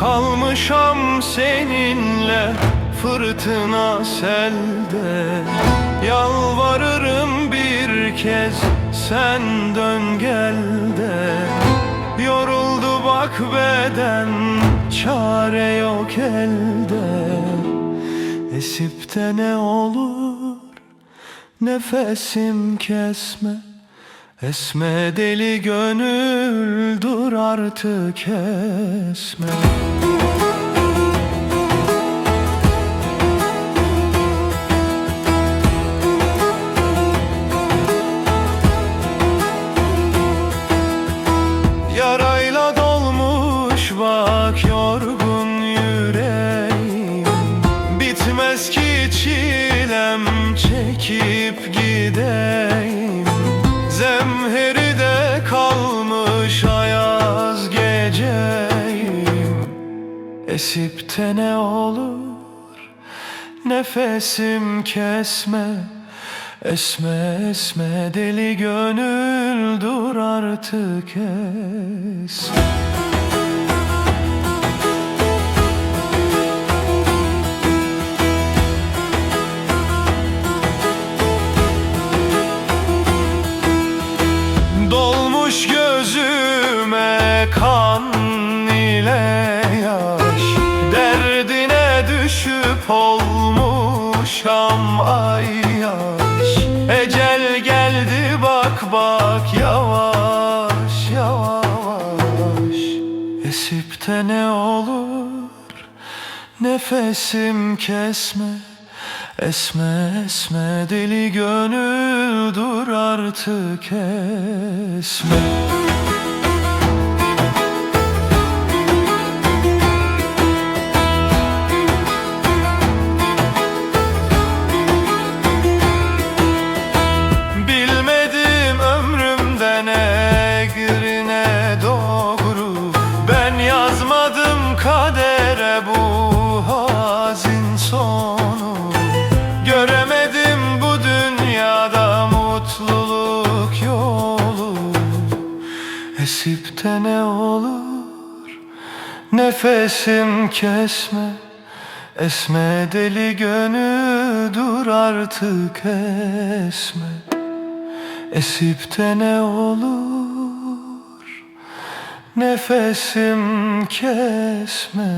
dolmuşam seninle fırtına selde. Yalvarırım bir kez sen dön gel de. Yoruldu bak beden çare yok elde. Esip de ne olur nefesim kesme Esme deli gönül dur artık kesme Yarayla dolmuş bak yorgun yüreğim. Bitmez ki çilem çekip gideyim Esip de ne olur nefesim kesme. Esme esme deli gönül dur artık esme olmuşam ay yaş Ecel geldi bak bak yavaş yavaş. Esip de ne olur nefesim kesme. Esme esme deli gönül dur artık esme Esip de ne olur nefesim kesme. Esme deli gönül dur artık esme. Esip de ne olur nefesim kesme